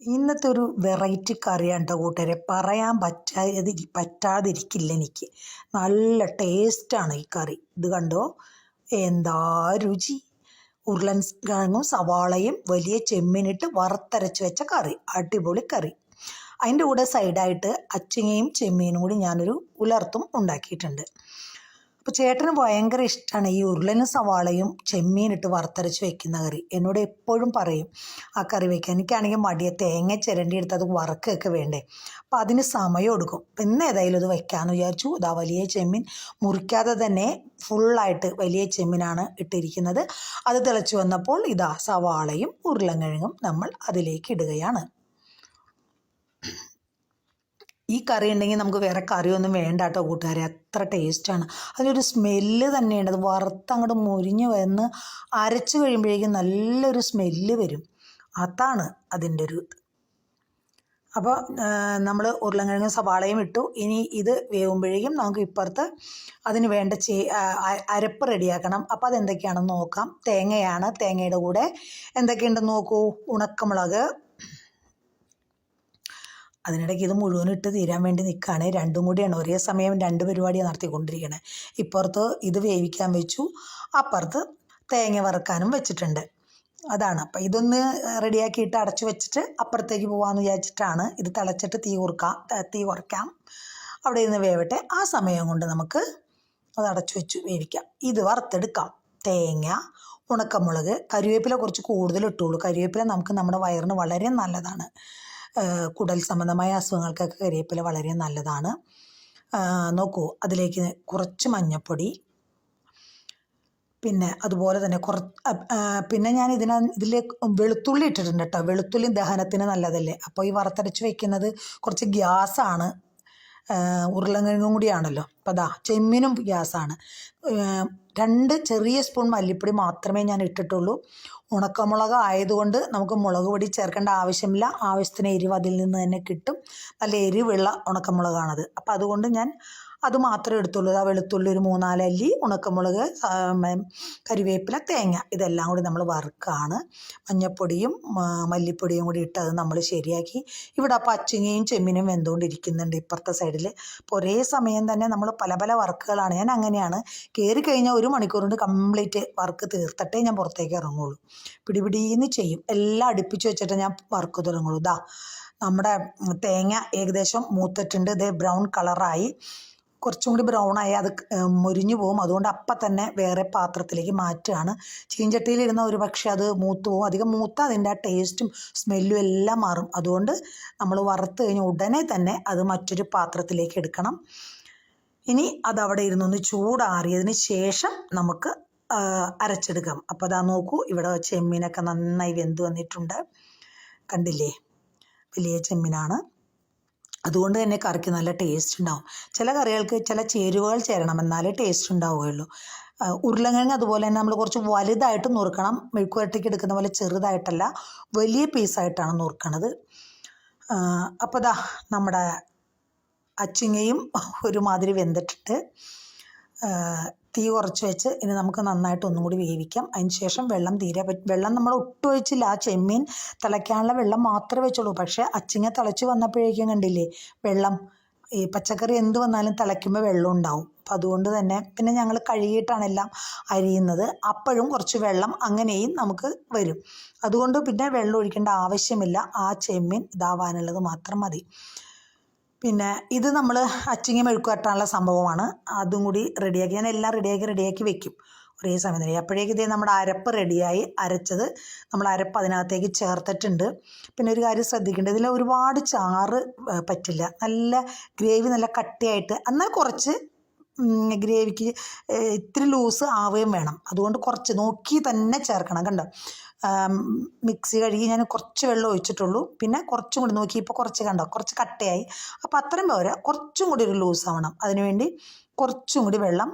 ഇന്നത്തെ ഒരു വെറൈറ്റി കറിയാണ് കേട്ടോ കൂട്ടുകാരെ. പറയാൻ പറ്റാതി പറ്റാതിരിക്കില്ല എനിക്ക്. നല്ല ടേസ്റ്റാണ് ഈ കറി. ഇത് കണ്ടോ? എന്താ രുചി? ഉരുളൻ കിഴങ്ങും സവാളയും വലിയ ചെമ്മീനിട്ട് വറുത്തരച്ച് വെച്ച കറി. അടിപൊളി കറി. അതിന്റെ കൂടെ സൈഡായിട്ട് അച്ചിങ്ങയും ചെമ്മീനും കൂടി ഞാനൊരു ഉലർത്തും ഉണ്ടാക്കിയിട്ടുണ്ട്. അപ്പോൾ ചേട്ടന് ഭയങ്കര ഇഷ്ടമാണ് ഈ ഉരുളനും സവാളയും ചെമ്മീനിട്ട് വറുത്തരച്ച് വെക്കുന്ന കറി. എന്നോട് എപ്പോഴും പറയും ആ കറി വെക്കാൻ എനിക്കാണെങ്കിൽ മടിയെ. തേങ്ങ ചിരണ്ടി എടുത്ത് അത് വറുക്കൊക്കെ വേണ്ടേ. അപ്പോൾ അതിന് സമയം എടുക്കും. പിന്നെ ഏതായാലും അത് വെക്കാന്ന് വിചാരിച്ചു. ഇതാ വലിയ ചെമ്മീൻ. മുറിക്കാതെ തന്നെ ഫുള്ളായിട്ട് വലിയ ചെമ്മീനാണ് ഇട്ടിരിക്കുന്നത്. അത് തിളച്ചു വന്നപ്പോൾ ഇതാ സവാളയും ഉരുളൻകിഴങ്ങും നമ്മൾ അതിലേക്ക് ഇടുകയാണ്. ഈ കറി ഉണ്ടെങ്കിൽ നമുക്ക് വേറെ കറിയൊന്നും വേണ്ട കേട്ടോ കൂട്ടുകാരെ. അത്ര ടേസ്റ്റാണ് അതിനൊരു സ്മെല്ല് തന്നെയുണ്ട് അത് വറുത്ത് അങ്ങോട്ട് മുരിഞ്ഞ് വന്ന് അരച്ച് കഴിയുമ്പോഴേക്കും നല്ലൊരു സ്മെല്ല് വരും. അതാണ് അതിന്റെ ഒരു ഇത്. അപ്പോൾ നമ്മൾ ഉരുളൻകിഴങ്ങും സവാളയും ഇട്ടു. ഇനി ഇത് വേവുമ്പോഴേക്കും നമുക്ക് ഇപ്പുറത്ത് അതിന് വേണ്ട ചേ അരപ്പ് റെഡിയാക്കണം. അപ്പോൾ അതെന്തൊക്കെയാണെന്ന് നോക്കാം. തേങ്ങയാണ്. തേങ്ങയുടെ കൂടെ എന്തൊക്കെയുണ്ടെന്ന് നോക്കൂ. ഉണക്കമുളക് അതിനിടയ്ക്ക് ഇത് മുഴുവൻ ഇട്ട് തീരാൻ വേണ്ടി നിൽക്കുകയാണ് രണ്ടും കൂടിയാണ്. ഒരേ സമയം രണ്ട് പരിപാടിയാണ് നടത്തിക്കൊണ്ടിരിക്കുന്നത് ഇപ്പുറത്ത് ഇത് വേവിക്കാൻ വെച്ചു. അപ്പുറത്ത് തേങ്ങ വറുക്കാനും വെച്ചിട്ടുണ്ട്. അതാണ്. അപ്പം ഇതൊന്ന് റെഡിയാക്കിയിട്ട് അടച്ചു വെച്ചിട്ട് അപ്പുറത്തേക്ക് പോകാമെന്ന് വിചാരിച്ചിട്ടാണ് ഇത് തിളച്ചിട്ട് തീ കുറുക്കാം. തീ കുറയ്ക്കാം അവിടെ ഇരുന്ന് വേവട്ടെ. ആ സമയം കൊണ്ട് നമുക്ക് അത് അടച്ചു വെച്ച് വേവിക്കാം. ഇത് വറുത്തെടുക്കാം. തേങ്ങ ഉണക്കമുളക് കരിവേപ്പില കുറച്ച് കൂടുതൽ ഇട്ടുള്ളൂ കരിവേപ്പില നമുക്ക് നമ്മുടെ വയറിന് വളരെ നല്ലതാണ്. കുടൽ സംബന്ധമായ അസുഖങ്ങൾക്കൊക്കെ കരിവേപ്പില വളരെ നല്ലതാണ്. നോക്കൂ അതിലേക്ക് കുറച്ച് മഞ്ഞൾപ്പൊടി പിന്നെ അതുപോലെ തന്നെ കുറ പിന്നെ ഞാൻ ഇതിന ഇതിൽ വെളുത്തുള്ളി ഇട്ടിട്ടുണ്ട് കേട്ടോ. വെളുത്തുള്ളി ദഹനത്തിന് നല്ലതല്ലേ? അപ്പോൾ ഈ വറുത്തരച്ച് വെക്കുന്നത് കുറച്ച് ഗ്യാസാണ്. ഉരുളൻകിഴങ്ങും കൂടിയാണല്ലോ. അപ്പോൾ അതാ ചെമ്മീനും ഗ്യാസാണ്. രണ്ട് ചെറിയ സ്പൂൺ മല്ലിപ്പൊടി മാത്രമേ ഞാൻ ഇട്ടിട്ടുള്ളൂ. ഉണക്കമുളക് ആയതുകൊണ്ട് നമുക്ക് മുളക് പൊടി ചേർക്കേണ്ട ആവശ്യമില്ല. ആവശ്യത്തിന് എരിവ് അതിൽ നിന്ന് തന്നെ കിട്ടും. നല്ല എരിവുള്ള ഉണക്കമുളകാണത്. അപ്പോൾ അതുകൊണ്ട് ഞാൻ അത് മാത്രമേ എടുത്തുള്ളൂ. ആ വെളുത്തുള്ളി ഒരു മൂന്നാലല്ലി ഉണക്കമുളക് കരിവേപ്പില തേങ്ങ. ഇതെല്ലാം കൂടി നമ്മൾ വറുക്കാണ്. മഞ്ഞൾപ്പൊടിയും മല്ലിപ്പൊടിയും കൂടി ഇട്ട് അത് നമ്മൾ ശരിയാക്കി. ഇവിടെ അപ്പോൾ അച്ചിങ്ങയും ചെമ്മീനും വെന്തുകൊണ്ടിരിക്കുന്നുണ്ട് ഇപ്പുറത്തെ സൈഡിൽ അപ്പോൾ ഒരേ സമയം തന്നെ നമ്മൾ പല പല വർക്കുകളാണ്. ഞാൻ അങ്ങനെയാണ്. കയറി കഴിഞ്ഞാൽ ഒരു മണിക്കൂർ കൊണ്ട് കംപ്ലീറ്റ് വർക്ക് തീർത്തിട്ടേ ഞാൻ പുറത്തേക്ക് ഇറങ്ങുള്ളൂ. പിടിപിടിന്ന് ചെയ്യും. എല്ലാം അടുപ്പിച്ച് വെച്ചിട്ട് ഞാൻ വർക്ക് തുടങ്ങുള്ളൂ. ഇതാ നമ്മുടെ തേങ്ങ ഏകദേശം മൂത്തിട്ടുണ്ട്. ഇതേ ബ്രൗൺ കളറായി. കുറച്ചും കൂടി ബ്രൗൺ ആയി അത് മുരിഞ്ഞു പോകും. അതുകൊണ്ട് അപ്പം തന്നെ വേറെ പാത്രത്തിലേക്ക് മാറ്റുകയാണ്. ചീഞ്ചട്ടിയിലിരുന്ന ഒരു പക്ഷേ അത് മൂത്ത് പോകും. അധികം മൂത്ത അതിന്റെ ആ ടേസ്റ്റും സ്മെല്ലും എല്ലാം മാറും. അതുകൊണ്ട് നമ്മൾ വറുത്ത് കഴിഞ്ഞ് ഉടനെ തന്നെ അത് മറ്റൊരു പാത്രത്തിലേക്ക് എടുക്കണം. ഇനി അതവിടെ ഇരുന്നൊന്ന് ചൂടാറിയതിന് ശേഷം നമുക്ക് അരച്ചെടുക്കാം. അപ്പോൾ അതാ നോക്കൂ ഇവിടെ ചെമ്മീനൊക്കെ നന്നായി വെന്ത് വന്നിട്ടുണ്ട്. കണ്ടില്ലേ? വലിയ ചെമ്മീനാണ്. അതുകൊണ്ട് തന്നെ കറിക്ക് നല്ല ടേസ്റ്റ് ഉണ്ടാവും. ചില കറികൾക്ക് ചില ചേരുവകൾ ചേരണം എന്നാലേ ടേസ്റ്റ് ഉണ്ടാവുകയുള്ളൂ. ഉരുളക്കിഴങ്ങ് അതുപോലെ തന്നെ നമ്മൾ കുറച്ച് വലുതായിട്ട് നുറുക്കണം. മെഴുക്കുവരട്ടിക്ക് എടുക്കുന്ന പോലെ ചെറുതായിട്ടല്ല വലിയ പീസായിട്ടാണ് നുറുക്കണത്. അപ്പോൾ ദാ നമ്മുടെ അച്ചിങ്ങയും ഒരുമാതിരി വെന്തിട്ടിട്ട് തീ കുറച്ച് വെച്ച് ഇനി നമുക്ക് നന്നായിട്ട് ഒന്നും കൂടി വേവിക്കാം. അതിന് ശേഷം വെള്ളം തീരെ വെള്ളം നമ്മൾ ഒട്ടും ആ ചെമ്മീൻ തിളയ്ക്കാനുള്ള വെള്ളം മാത്രമേ വെച്ചുള്ളൂ. പക്ഷേ അച്ചിങ്ങ തിളച്ച് വന്നപ്പോഴേക്കും കണ്ടില്ലേ? വെള്ളം. ഈ പച്ചക്കറി എന്ത് വന്നാലും തിളയ്ക്കുമ്പോൾ വെള്ളം ഉണ്ടാവും. അപ്പം അതുകൊണ്ട് തന്നെ പിന്നെ ഞങ്ങൾ കഴുകിയിട്ടാണ് എല്ലാം അരിയുന്നത്. അപ്പോഴും കുറച്ച് വെള്ളം അങ്ങനെയും നമുക്ക് വരും. അതുകൊണ്ട് പിന്നെ വെള്ളം ഒഴിക്കേണ്ട ആവശ്യമില്ല. ആ ചെമ്മീൻ ഇതാവാനുള്ളത് മാത്രം മതി. പിന്നെ ഇത് നമ്മൾ അച്ചിങ്ങ മെഴുക്ക് വരട്ടാനുള്ള സംഭവമാണ്. അതും കൂടി റെഡിയാക്കി ഞാൻ എല്ലാം റെഡിയാക്കി റെഡിയാക്കി വെക്കും ഒരേ സമയം തന്നെ. അപ്പോഴേക്കും ഇതേ നമ്മുടെ അരപ്പ് റെഡിയായി അരച്ചത് നമ്മൾ അരപ്പ് അതിനകത്തേക്ക് ചേർത്തിട്ടുണ്ട്. പിന്നെ ഒരു കാര്യം ശ്രദ്ധിക്കേണ്ടത് ഇതിൽ ഒരുപാട് ചാറ് പറ്റില്ല. നല്ല ഗ്രേവി നല്ല കട്ടിയായിട്ട് എന്നാൽ കുറച്ച് ഗ്രേവിക്ക് ഇത്തിരി ലൂസ് ആവുകയും വേണം. അതുകൊണ്ട് കുറച്ച് നോക്കി തന്നെ ചേർക്കണം കണ്ടോ? മിക്സി കഴുകി ഞാൻ കുറച്ച് വെള്ളം ഒഴിച്ചിട്ടുള്ളൂ. പിന്നെ കുറച്ചും കൂടി നോക്കി ഇപ്പോൾ കുറച്ച് കണ്ടോ? കുറച്ച് കട്ടയായി. അപ്പോൾ അത്രയും പോരാ കുറച്ചും കൂടി ഒരു ലൂസ് ആവണം. അതിനുവേണ്ടി കുറച്ചും കൂടി വെള്ളം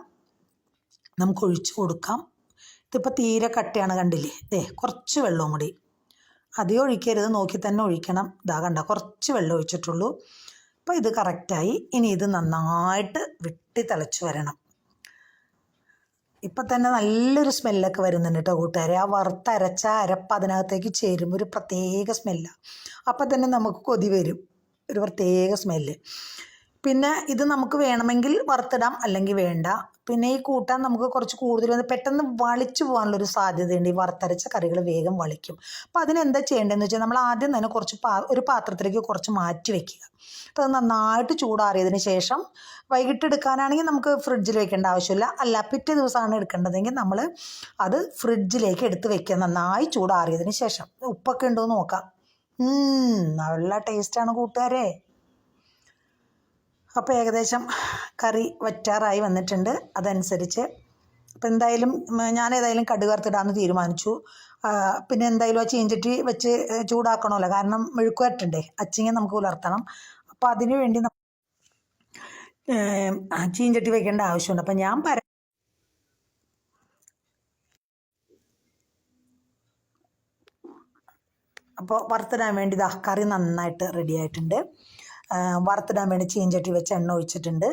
നമുക്ക് ഒഴിച്ച് കൊടുക്കാം. ഇതിപ്പോൾ തീരെ കട്ടയാണ് കണ്ടില്ലേ? ദേ കുറച്ച് വെള്ളവും കൂടി. അധികം ഒഴിക്കരുത് നോക്കി തന്നെ ഒഴിക്കണം. ഇതാ കണ്ട കുറച്ച് വെള്ളം ഒഴിച്ചിട്ടുള്ളൂ. അപ്പോൾ ഇത് കറക്റ്റായി ഇനി ഇത് നന്നായിട്ട് വെട്ടി തിളച്ച് വരണം. ഇപ്പം തന്നെ നല്ലൊരു സ്മെല്ലൊക്കെ വരുന്നുണ്ട് കേട്ടോ കൂട്ടുകാരെ. ആ വറുത്തരച്ച അരപ്പ് അതിനകത്തേക്ക് ചേരും ഒരു പ്രത്യേക സ്മെല്ലാണ് അപ്പം തന്നെ നമുക്ക് കൊതി വരും. ഒരു പ്രത്യേക സ്മെല്ല് പിന്നെ ഇത് നമുക്ക് വേണമെങ്കിൽ വറുത്തിടാം അല്ലെങ്കിൽ വേണ്ട. പിന്നെ ഈ കൂട്ടാൻ നമുക്ക് കുറച്ച് കൂടുതൽ വന്ന് പെട്ടെന്ന് വളിച്ചു പോകാനുള്ളൊരു സാധ്യതയുണ്ട്. ഈ വറുത്തരച്ച കറികൾ വേഗം വളിക്കും. അപ്പോൾ അതിനെന്താ ചെയ്യേണ്ടതെന്ന് വെച്ചാൽ നമ്മൾ ആദ്യം തന്നെ കുറച്ച് പാ ഒരു പാത്രത്തിലേക്ക് കുറച്ച് മാറ്റി വെക്കുക. അപ്പോൾ അത് നന്നായിട്ട് ചൂടാറിയതിന് ശേഷം വൈകിട്ട് എടുക്കാനാണെങ്കിൽ നമുക്ക് ഫ്രിഡ്ജിൽ വെക്കേണ്ട ആവശ്യമില്ല. അല്ല പിറ്റേ ദിവസമാണ് എടുക്കേണ്ടതെങ്കിൽ നമ്മൾ അത് ഫ്രിഡ്ജിലേക്ക് എടുത്ത് വെക്കുക. നന്നായി ചൂടാറിയതിന് ശേഷം. ഉപ്പൊക്കെ ഉണ്ടോ എന്ന് നോക്കാം. നല്ല ടേസ്റ്റാണ് കൂട്ടുകാരെ. അപ്പോൾ ഏകദേശം കറി വറ്റാറായി വന്നിട്ടുണ്ട്. അതനുസരിച്ച്. അപ്പോൾ എന്തായാലും ഞാൻ ഏതായാലും കടുക് വറുത്തിടാമെന്ന് തീരുമാനിച്ചു പിന്നെ എന്തായാലും ആ ചീഞ്ചട്ടി വെച്ച് ചൂടാക്കണമല്ലോ. കാരണം മെഴുക്ക് വരട്ടണ്ടേ? അച്ചിങ്ങ നമുക്ക് പുലർത്തണം. അപ്പോൾ അതിന് വേണ്ടി ചീഞ്ചട്ടി വെക്കേണ്ട ആവശ്യമുണ്ട്. അപ്പം ഞാൻ പര അപ്പോൾ വറുത്തിടാൻ വേണ്ടി ദാ കറി നന്നായിട്ട് റെഡി ആയിട്ടുണ്ട് വറുത്തിടാൻ വേണ്ടി ചീഞ്ചട്ടി വെച്ച് എണ്ണ ഒഴിച്ചിട്ടുണ്ട്.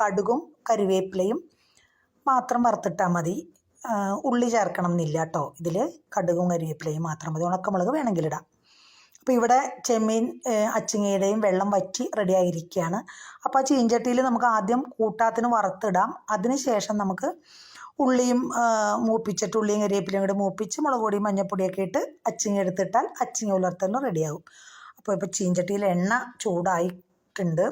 കടുകും കറിവേപ്പിലയും മാത്രം വറുത്തിട്ടാൽ മതി. ഉള്ളി ചേർക്കണം എന്നില്ല കേട്ടോ ഇതിൽ കടുകും കരിവേപ്പിലയും മാത്രം മതി. ഉണക്കമുളക് വേണമെങ്കിൽ ഇടാം. അപ്പോൾ ഇവിടെ ചെമ്മീൻ അച്ചിങ്ങയുടെയും വെള്ളം വറ്റി റെഡി ആയിരിക്കുകയാണ്. അപ്പോൾ ആ ചീഞ്ചട്ടിയിൽ നമുക്ക് ആദ്യം കൂട്ടാത്തിന് വറുത്തിടാം. അതിന് ശേഷം നമുക്ക് ഉള്ളിയും മൂപ്പിച്ചിട്ട് ഉള്ളിയും കരിവേപ്പിലയും കൂടി മൂപ്പിച്ച് മുളക് പൊടിയും മഞ്ഞൾപ്പൊടിയൊക്കെ ഇട്ട് അച്ചിങ്ങ എടുത്തിട്ടാൽ അച്ചിങ്ങ ഉലർത്തലും റെഡിയാകും അപ്പോൾ ഇപ്പോൾ ചീഞ്ചട്ടിയിൽ എണ്ണ ചൂടായിട്ടുണ്ട്.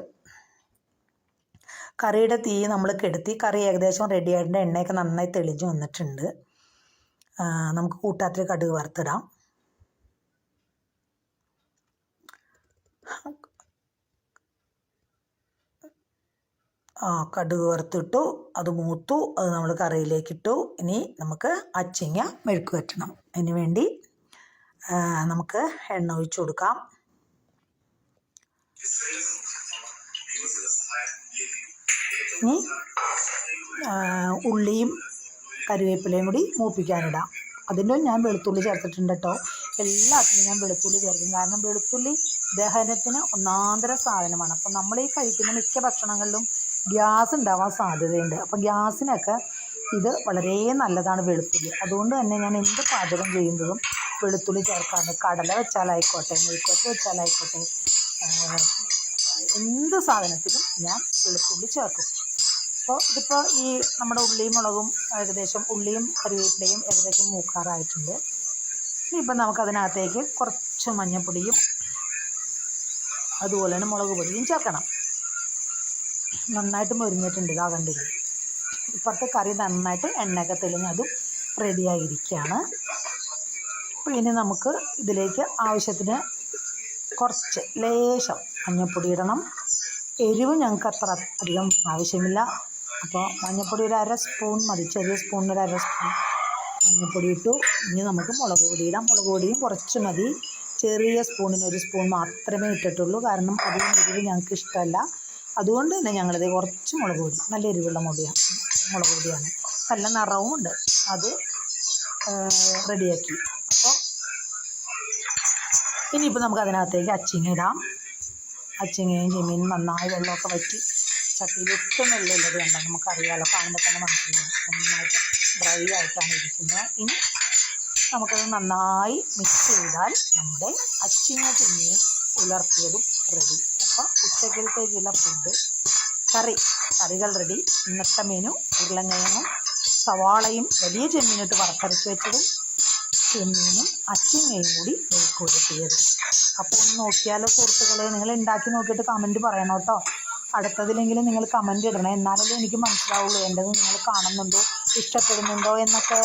കറിയുടെ തീ നമ്മൾ കെടുത്തി കറി ഏകദേശം റെഡി ആയിട്ടുണ്ട്. എണ്ണയൊക്കെ നന്നായി തെളിഞ്ഞു വന്നിട്ടുണ്ട്. നമുക്ക് കൂട്ടാത്തിൽ കടുക് വറുത്തിടാം. ആ കടുക് വറുത്തിട്ടു അത് മൂത്തു അത് നമ്മൾ കറിയിലേക്ക് ഇട്ടു ഇനി നമുക്ക് അച്ചിങ്ങ മെഴുക്ക് വറ്റണം. അതിന് വേണ്ടി നമുക്ക് എണ്ണ ഒഴിച്ചു കൊടുക്കാം. ഉള്ളിയും കറിവേപ്പിലയും കൂടി മൂപ്പിക്കാനിടാം. അതിന്റെ ഞാൻ വെളുത്തുള്ളി ചേർത്തിട്ടുണ്ട് കേട്ടോ. എല്ലാത്തിനും ഞാൻ വെളുത്തുള്ളി ചേർക്കും. കാരണം വെളുത്തുള്ളി ദഹനത്തിന് ഒന്നാന്തര സാധനമാണ്. അപ്പോൾ നമ്മൾ ഈ കഴിക്കുന്ന മിക്ക ഭക്ഷണങ്ങളിലും ഗ്യാസ് ഉണ്ടാവാൻ സാധ്യതയുണ്ട്. അപ്പോൾ ഗ്യാസിനൊക്കെ ഇത് വളരെ നല്ലതാണ് വെളുത്തുള്ളി. അതുകൊണ്ട് തന്നെ ഞാൻ എന്ത് പാചകം ചെയ്യുന്നതും വെളുത്തുള്ളി ചേർക്കാറുണ്ട്. കടല വെച്ചാലായിക്കോട്ടെ മെഴുക്കുവരട്ടി വെച്ചാലായിക്കോട്ടെ എന്ത് സാധനത്തിലും ഞാൻ വെളുത്തുള്ളി ചേർക്കും. അപ്പോൾ ഇതിപ്പോൾ ഈ നമ്മുടെ ഉള്ളിയും മുളകും ഏകദേശം ഉള്ളിയും കറിവേപ്പിലയും ഏകദേശം മൂക്കാറായിട്ടുണ്ട്. ഇനിയിപ്പോൾ നമുക്കതിനകത്തേക്ക് കുറച്ച് മഞ്ഞൾപ്പൊടിയും അതുപോലെ തന്നെ മുളക് പൊടിയും ചേർക്കണം. നന്നായിട്ട് മൊരിഞ്ഞിട്ടുണ്ട് ഇതാ കണ്ടില്ലേ? ഇപ്പുറത്തെ കറി നന്നായിട്ട് എണ്ണയൊക്കെ തെളിഞ്ഞ് അതും റെഡിയായിരിക്കുകയാണ് അപ്പോൾ ഇനി നമുക്ക് ഇതിലേക്ക് ആവശ്യത്തിന് കുറച്ച് ലേശം മഞ്ഞൾപ്പൊടി ഇടണം. എരിവ് ഞങ്ങൾക്ക് അത്ര അധികം ആവശ്യമില്ല. അപ്പോൾ മഞ്ഞൾപ്പൊടി ഒരു അര സ്പൂൺ മതി. ചെറിയ സ്പൂണിന് ഒരു അര സ്പൂൺ മഞ്ഞൾപ്പൊടി ഇട്ടു. ഇനി നമുക്ക് മുളക് പൊടി ഇടാം. മുളക് പൊടിയും കുറച്ച് മതി. ചെറിയ സ്പൂണിന് ഒരു സ്പൂൺ മാത്രമേ ഇട്ടിട്ടുള്ളൂ. കാരണം അധികം എരിവ് ഞങ്ങൾക്ക് ഇഷ്ടമല്ല. അതുകൊണ്ട് തന്നെ ഞങ്ങളിത് കുറച്ച് മുളക് പൊടി നല്ല എരിവുള്ള മുടിയാണ് മുളക് പൊടിയാണ്. നല്ല നിറവും ഉണ്ട് അത് റെഡിയാക്കി ഇനിയിപ്പോൾ നമുക്ക് അതിനകത്തേക്ക് അച്ചിങ്ങ ഇടാം. അച്ചിങ്ങയും ചെമ്മീനും നന്നായി വെള്ളമൊക്കെ വറ്റി ചട്ടിയിൽ ഒട്ടും വെള്ളമുള്ളത് കണ്ടാൽ നമുക്കറിയാമല്ലോ കാണുമ്പോൾ തന്നെ മനസ്സിലാവും. നന്നായിട്ട് ഡ്രൈ ആയിട്ടാണ് ഇരിക്കുന്നത്. ഇനി നമുക്കത് നന്നായി മിക്സ് ചെയ്താൽ നമ്മുടെ അച്ചിങ്ങ ചെമ്മീൻ ഉലർത്തിയതും റെഡി അപ്പോൾ ഉച്ചക്കലത്തേക്കുള്ള ഫുഡ് കറി. കറികൾ റെഡി ഇന്നത്തെ മെനു ഉരുളങ്ങയും സവാളയും വലിയ ചെമ്മീനിട്ട് വറുത്തരച്ച് വെച്ചതും ചെമ്മീനും അച്ചിങ്ങയും കൂടി കൊടുത്തിയത് അപ്പോൾ ഒന്ന് നോക്കിയാലോ സുഹൃത്തുക്കളെ നിങ്ങൾ ഉണ്ടാക്കി നോക്കിയിട്ട് കമന്റ് പറയണം കേട്ടോ. അടുത്തതിലെങ്കിലും നിങ്ങൾ കമന്റ് ഇടണേ. എന്നാലല്ലേ എനിക്ക് മനസ്സിലാവുള്ളൂ എന്റെത് നിങ്ങൾ കാണുന്നുണ്ടോ ഇഷ്ടപ്പെടുന്നുണ്ടോ എന്നൊക്കെ.